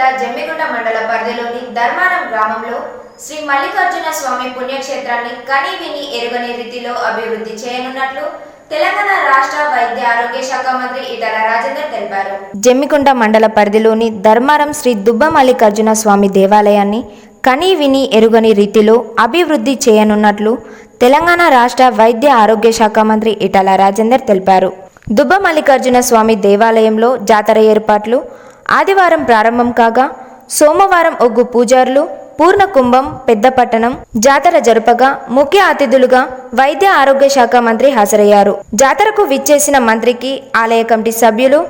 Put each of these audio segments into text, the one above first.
జిల్లా జమ్మిగుంట మండల పరిధిలోని ధర్మారం గ్రామంలో శ్రీ మల్లికార్జున స్వామి పుణ్యక్షేత్రాన్ని కని విని ఎరుగని రీతిలో అభివృద్ధి చేయనున్నట్లు తెలంగాణ రాష్ట్ర వైద్య ఆరోగ్య శాఖ మంత్రి ఇటల రాజేందర్ తెలిపారు. జమ్మికుంట మండల పరిధిలోని ధర్మారం శ్రీ దుబ్బ మల్లికార్జున స్వామి దేవాలయాన్ని కని విని ఎరుగని రీతిలో అభివృద్ధి చేయనున్నట్లు తెలంగాణ రాష్ట్ర వైద్య ఆరోగ్య శాఖ మంత్రి ఇటల రాజేందర్ తెలిపారు. దుబ్బ మల్లికార్జున స్వామి దేవాలయంలో జాతర ఏర్పాట్లు ఆదివారం ప్రారంభం కాగా సోమవారం ఒగ్గు పూజారులు పూర్ణ కుంభం పెద్దపట్టణం జాతర జరుపగా ముఖ్య అతిథులుగా వైద్య ఆరోగ్య శాఖ మంత్రి హాజరయ్యారు. జాతరకు విచ్చేసిన మంత్రికి ఆలయ కమిటీ సభ్యులు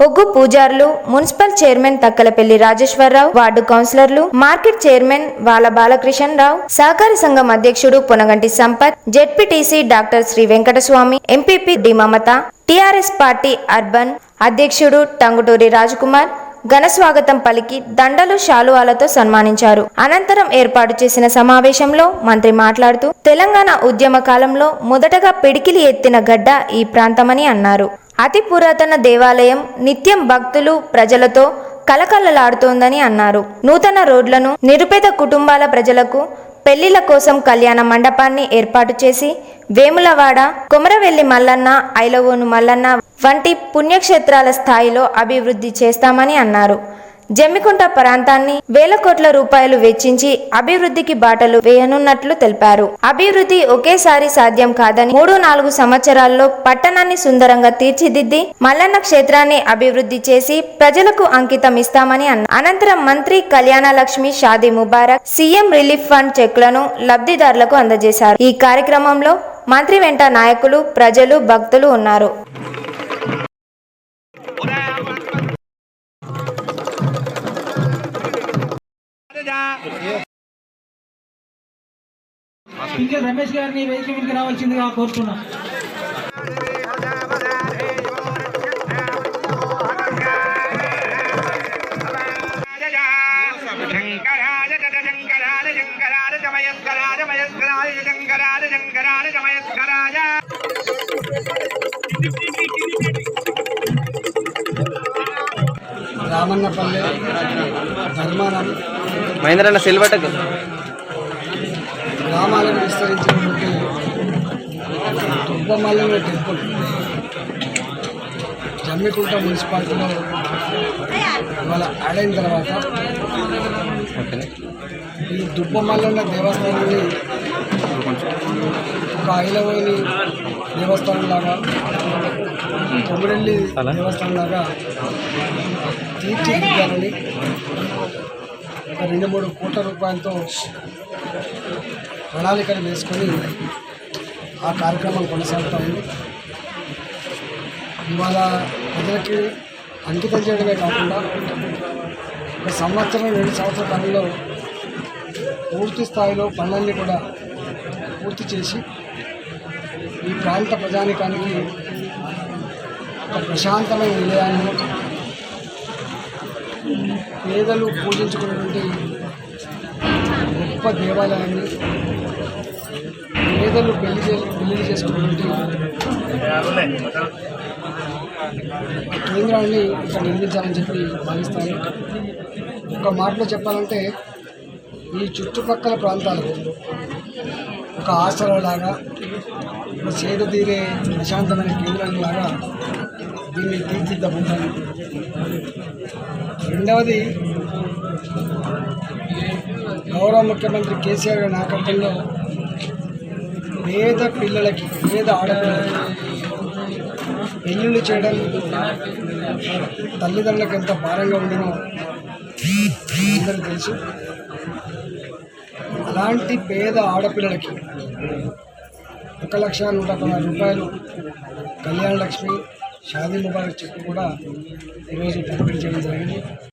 ఒగ్గు పూజారులు municipal chairman Takkalapalli Rajeshwararao ward కౌన్సిలర్లు మార్కెట్ చైర్మన్ వాల బాలకృష్ణ రావు సహకార సంఘం అధ్యక్షుడు Ponaganti Sampath ZPTC doctor Shri Venkataswamy MPP D Mamata TRS party urban అధ్యక్షుడు టంగుటూరి రాజకుమార్ ఘన స్వాగతం పలికి దండలు శాలువాలతో సన్మానించారు. అనంతరం ఏర్పాటు చేసిన సమావేశంలో మంత్రి మాట్లాడుతూ తెలంగాణ ఉద్యమ కాలంలో మొదటగా పిడికిలి ఎత్తిన గడ్డ ఈ ప్రాంతమని అన్నారు. అతి పురాతన దేవాలయం నిత్యం భక్తులు ప్రజలతో కలకలలాడుతోందని అన్నారు. నూతన రోడ్లను నిరుపేద కుటుంబాల ప్రజలకు పెళ్ళిల కోసం కళ్యాణ మండపాన్ని ఏర్పాటు చేసి వేములవాడ కొమరవెల్లి మల్లన్న ఐలవోను మల్లన్న వంటి పుణ్యక్షేత్రాల స్థాయిలో అభివృద్ధి చేస్తామని అన్నారు. జమ్మికుంట ప్రాంతాన్ని వేల కోట్ల రూపాయలు వెచ్చించి అభివృద్ధికి బాటలు వేయనున్నట్లు తెలిపారు. అభివృద్ధి ఒకేసారి సాధ్యం కాదని మూడు నాలుగు సంవత్సరాల్లో పట్టణాన్ని సుందరంగా తీర్చిదిద్ది మల్లన్న క్షేత్రాన్ని అభివృద్ధి చేసి ప్రజలకు అంకితం ఇస్తామని అన్నారు అనంతరం మంత్రి Kalyana Lakshmi Shaadi Mubarak CM relief fund చెక్లను లబ్ధిదారులకు అందజేశారు. ఈ కార్యక్రమంలో మంత్రి వెంట నాయకులు ప్రజలు భక్తులు ఉన్నారు. ఇంకా రమేష్ గారిని వేదిక మీదకి రావాల్సిందిగా కోరుతున్నాం. రామన్నపల్లె ధర్మానం మహేంద్రన్న సిల్వటకు గ్రామాలను విస్తరించినటువంటి దుబ్బమల్లెల టెంపుల్. జమ్మికుంట మున్సిపాలిటీలో ఇవాళ యాడ్ అయిన తర్వాత ఈ దుబ్బమల్లన్న దేవస్థానాన్ని ఒక ఐలవేని దేవస్థానం లాగా కొమరెల్లి దేవస్థానం లాగా తీర్చిదిద్దాలని ఒక రెండు మూడు కోట్ల రూపాయలతో ప్రణాళికలు వేసుకొని ఆ కార్యక్రమం కొనసాగుతూ ఉంది. ఇవాళ ప్రజలకి అంకితం చేయడమే కాకుండా ఒక సంవత్సరం రెండు సంవత్సరాల కాలంలో పూర్తి స్థాయిలో పనులన్నీ కూడా పూర్తి చేసి ఈ ప్రాంత ప్రజానికానికి ఒక ప్రశాంతమైన నిలయాన్ని పేదలు పూజించుకున్నటువంటి గొప్ప దేవాలయాన్ని పేదలు పెళ్ళి పెళ్ళి చేసుకున్నటువంటి కేంద్రాన్ని ఇక్కడ నిర్మించాలని చెప్పి భావిస్తాను. ఒక మాటలో చెప్పాలంటే ఈ చుట్టుపక్కల ప్రాంతాలకు ఒక ఆసరలాగా ఒక సేద తీరే ప్రశాంతమైన కేంద్రం లాగా దీన్ని తీర్చిదిద్దబోతాను రెండవది గౌరవ ముఖ్యమంత్రి కేసీఆర్ గారి నాయకత్వంలో పేద పిల్లలకి పేద ఆడపిల్లలకి పెళ్ళిళ్ళు చేయడం తల్లిదండ్రులకు ఎంత భారంగా ఉండనో అందరికీ తెలుసు. అలాంటి పేద ఆడపిల్లలకి ఒక లక్ష నూట పదహారు రూపాయలు కళ్యాణ లక్ష్మి షాదీ ముబారక్ చెక్ కూడా ఈరోజు పంపిణీ చేయడం జరిగింది.